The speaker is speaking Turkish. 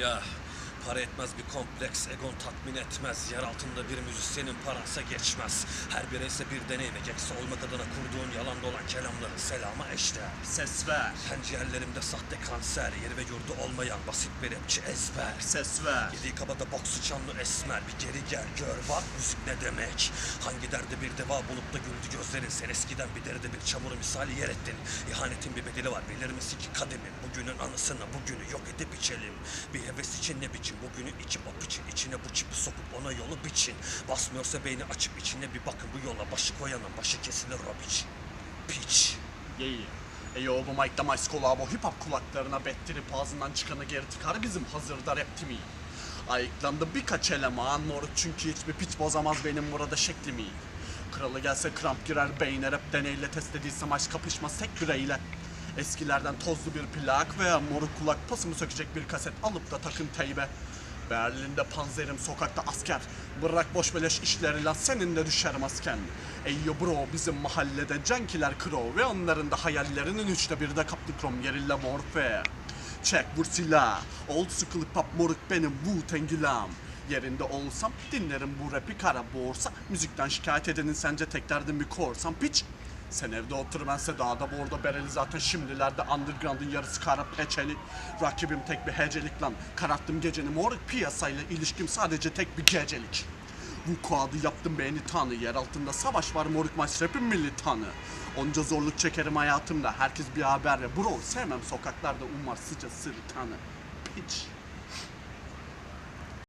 Ya para etmez bir kompleks, egon tatmin etmez. Yer altında bir müzisyenin parası geçmez. Her bireyse bir deney ve gekse olmak adına kurduğun yalan dolan kelamların selama eşdeğer. Ses ver. Sen ciğerlerimde sahte kanser, yeri ve yurdu olmayan basit bir rapçi ezber. Ses ver. Yediği kabada boksu çanlı esmer Bir geri gel gör bak müzik ne demek Hangi derde bir deva bulup da güldü gözlerin Sen eskiden bir deride bir çamuru misali yer ettin İhanetin bir bedeli var bilir misin ki kademin Bugünün anısına bugünü yok edip içelim Bir heves için ne biçim bugünü içip o piçin içine bu çipi sokup ona yolu biçin Basmıyorsa beyni açıp içine bir bakın bu yola Başı koyanın başı kesilir o biçin Piç Yeah. Eyo bu mic'da Mice Collabo hip hop kulaklarına bettirip ağzından çıkanı geri tıkar bizim hazırda rap timi. Ayıklandı birkaç eleman moruk çünkü hiçbir piç bozamaz benim burada şeklimi. Kralı gelse kramp girer beyne rap deneyle test ediysem aşk kapışmaz tek bireyle. Eskilerden tozlu bir plak veya moruk kulak pasımı sökecek bir kaset alıp da takın teybe. Berlin'de panzerim sokakta asker. Bırak boş beleş işleri lan senin de düşer masken Eyyo bro bizim mahallede cankiler kro Ve onların da hayallerinin üçte biri de kaplı krom gerilla warfare Çek vur silah. Old school hip hop moruk benim Wu-Tang ilam Yerinde olsam dinlerim bu rapi kara borsa Müzikten şikayet edenin sence tek derdin bir korsan piç sen evde otur bense dağda borda bereli zaten. Şimdilerde underground'ın yarısı kara peçeli. Rakibim tek bir hecelik lan. Kararttım geceni moruk piyasayla ilişkim sadece tek bir gecelik. Bu kuadı yaptım beni tanı. Yer altında savaş var moruk maç rapim militanı Onca zorluk çekerim hayatımda. Herkes bir haber ve bro sevmem sokaklarda umarsızca sırıtanı Piç